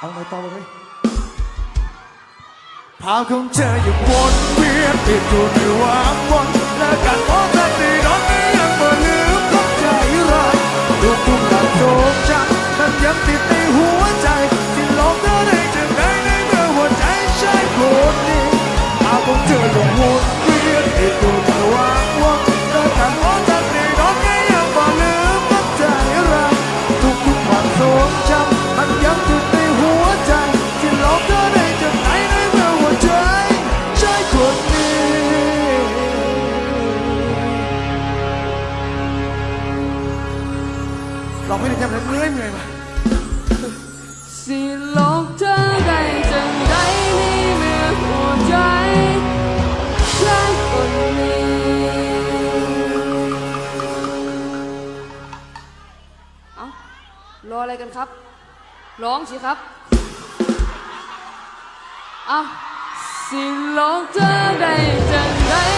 เอาไหต่อเลยภาพของเธออยู่บนเวียนติดอยู่ในวางวนและการพบกันในร้อนนี้ยังบ่ลืมคนใจร้ายดวงทุ่งดาวโดนจับนั้นยังติดในหัวใจที่หลอกเธอได้จากไหนในเมื่อหัวใจใช้คนนี้ภาพของเธอยู่บนเวียนติดอยู่ เราไม่ได้ทำอะไรเมื่อยเมื่อยว่ะสิหลอกเธอได้จังใดนี่เมื่อหัวใจใช่คนนี้ เอารออะไรกันครับ ร้องสิครับ เอาสิหลอกเธอได้จังใดนี่